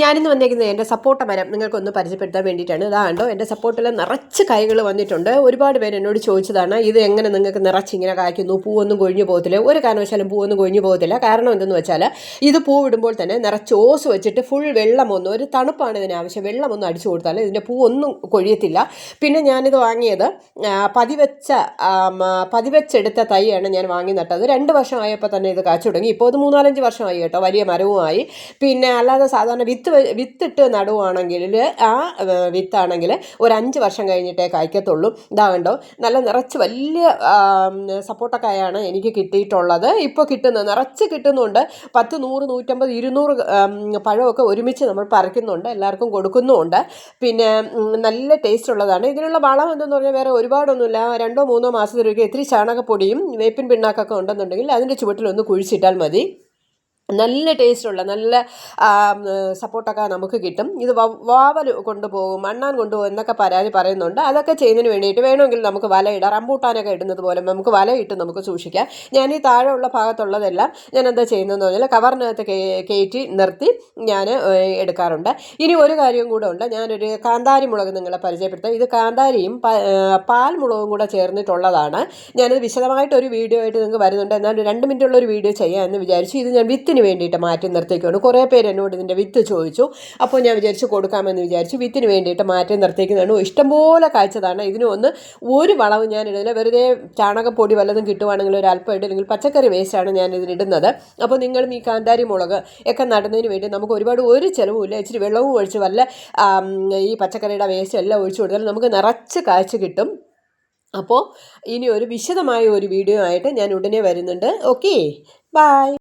ഞാനിന്ന് വന്നേക്കുന്നത് എന്റെ സപ്പോട്ട മരം. നിങ്ങൾക്കൊന്ന് പരിചയപ്പെടുത്താൻ വേണ്ടിയിട്ടാണ്. ഇതാണ്ടോ എന്റെ സപ്പോർട്ടിൽ നിറച്ച് കായ്കൾ വന്നിട്ടുണ്ട്. ഒരുപാട് പേര് എന്നോട് ചോദിച്ചതാണ് ഇത് എങ്ങനെ നിങ്ങൾക്ക് നിറച്ച് ഇങ്ങനെ കായ്ക്കുന്നു? പൂവൊന്നും കൊഴിഞ്ഞു പോകത്തില്ല. ഒരു കാരണവശാലും പൂവൊന്നും കൊഴിഞ്ഞു പോകത്തില്ല. കാരണം എന്തെന്ന് വെച്ചാൽ ഇത് പൂവിടുമ്പോൾ തന്നെ നിറച്ച് ഓസ് വെച്ചിട്ട് ഫുൾ വെള്ളമൊന്നും ഒരു തണുപ്പാണ് ഇതിന് ആവശ്യം. വെള്ളമൊന്നും അടിച്ചു കൊടുത്താൽ ഇതിന്റെ പൂവൊന്നും കൊഴിയത്തില്ല. പിന്നെ ഞാനിത് വാങ്ങിയത് പതിവെച്ച പതിവെച്ചെടുത്ത തൈയാണ് ഞാൻ വാങ്ങി നട്ടത്. രണ്ട് വർഷമായപ്പോൾ തന്നെ ഇത് കാച്ചു തുടങ്ങി. ഇപ്പോൾ ഇത് മൂന്നാലഞ്ച് വർഷമായി കേട്ടോ വലിയ മരവുമായി. പിന്നെ അല്ലാതെ സാധാരണ വിത്ത് വെ- വിത്തിട്ട് നടുവാണെങ്കിൽ ആ വിത്താണെങ്കിൽ ഒരു അഞ്ച് വർഷം കഴിഞ്ഞിട്ടേ കായ്ക്കത്തുള്ളൂ. ഇതാ കണ്ടോ നല്ല നിറച്ച് വലിയ സപ്പോട്ടക്കായാണ് എനിക്ക് കിട്ടിയിട്ടുള്ളത്. ഇപ്പോൾ കിട്ടുന്നത് നിറച്ച് കിട്ടുന്നുണ്ട്. പത്ത് നൂറ് നൂറ്റമ്പത് ഇരുന്നൂറ് പഴമൊക്കെ ഒരുമിച്ച് നമ്മൾ പറിക്കുന്നുണ്ട്. എല്ലാവർക്കും കൊടുക്കുന്നുമുണ്ട്. പിന്നെ നല്ല ടേസ്റ്റ് ഉള്ളതാണ്. ഇതിനുള്ള വളം എന്തെന്ന് പറഞ്ഞാൽ വേറെ ഒരുപാടൊന്നുമില്ല. രണ്ടോ മൂന്നോ മാസത്തിലൊക്കെ ഇത്തിരി ചാണകപ്പൊടിയും വേപ്പിൻ പിണ്ണാക്കൊക്കെ ഉണ്ടെന്നുണ്ടെങ്കിൽ അതിന്റെ ചുവട്ടിലൊന്ന് കുഴിച്ചിട്ടാൽ മതി. നല്ല ടേസ്റ്റുള്ള നല്ല സപ്പോർട്ടൊക്കെ നമുക്ക് കിട്ടും. ഇത് വാവൽ കൊണ്ടുപോകും മണ്ണാൻ കൊണ്ടുപോകും എന്നൊക്കെ പരാതി പറയുന്നുണ്ട്. അതൊക്കെ ചെയ്യുന്നതിന് വേണ്ടിയിട്ട് വേണമെങ്കിൽ നമുക്ക് വലയിടാം. റംബൂട്ടാനൊക്കെ ഇടുന്നത് പോലെ നമുക്ക് വലയിട്ട് നമുക്ക് സൂക്ഷിക്കാം. ഞാൻ ഈ താഴെയുള്ള ഭാഗത്തുള്ളതെല്ലാം ഞാൻ എന്താ ചെയ്യുന്നതെന്ന് പറഞ്ഞാൽ കവറിനകത്ത് കയറ്റി നിർത്തി ഞാൻ എടുക്കാറുണ്ട്. ഇനി ഒരു കാര്യം കൂടെ ഉണ്ട്. ഞാനൊരു കാന്താരി മുളക് നിങ്ങളെ പരിചയപ്പെടുത്താം. ഇത് കാന്താരിയും പാൽ മുളകും കൂടെ ചേർന്നിട്ടുള്ളതാണ്. ഞാനത് വിശദമായിട്ട് ഒരു വീഡിയോ ആയിട്ട് നിങ്ങൾക്ക് വരുന്നുണ്ട്. എന്നാൽ രണ്ട് മിനിറ്റുള്ള ഒരു വീഡിയോ ചെയ്യാമെന്ന് വിചാരിച്ചു. ഇത് ഞാൻ വിത്തിന് വേണ്ടിയിട്ട് മാറ്റി നിർത്തിക്കുകയാണ് കുറേ പേര് എന്നോട് ഇതിന്റെ വിത്ത് ചോദിച്ചു. അപ്പോൾ ഞാൻ വിചാരിച്ചു കൊടുക്കാമെന്ന് വിചാരിച്ചു വിത്തിന് വേണ്ടിയിട്ട് മാറ്റി നിർത്തിക്കുന്നതാണ് ഇഷ്ടംപോലെ കാഴ്ചതാണ്. ഇതിനൊന്ന് ഒരു വളവ് ഞാൻ ഇടുന്നില്ല. വെറുതെ ചാണകപ്പൊടി വല്ലതും കിട്ടുവാണെങ്കിൽ ഒരു അല്പം അല്ലെങ്കിൽ പച്ചക്കറി വേസ്റ്റാണ് ഞാൻ ഇതിനിടുന്നത് അപ്പോൾ നിങ്ങളും ഈ കാന്താരി മുളക് ഒക്കെ നടുന്നതിന് വേണ്ടി നമുക്ക് ഒരുപാട് ഒരു ചിലവുമില്ല ഇച്ചിരി വെള്ളവും ഒഴിച്ച് വല്ല ഈ പച്ചക്കറിയുടെ വേസ്റ്റ് എല്ലാം ഒഴിച്ചു കൊടുത്താൽ നമുക്ക് നിറച്ച് കാഴ്ച കിട്ടും. അപ്പോൾ ഇനി ഒരു വിശദമായ ഒരു വീഡിയോ ആയിട്ട് ഞാൻ ഉടനെ വരുന്നുണ്ട്. Okay bye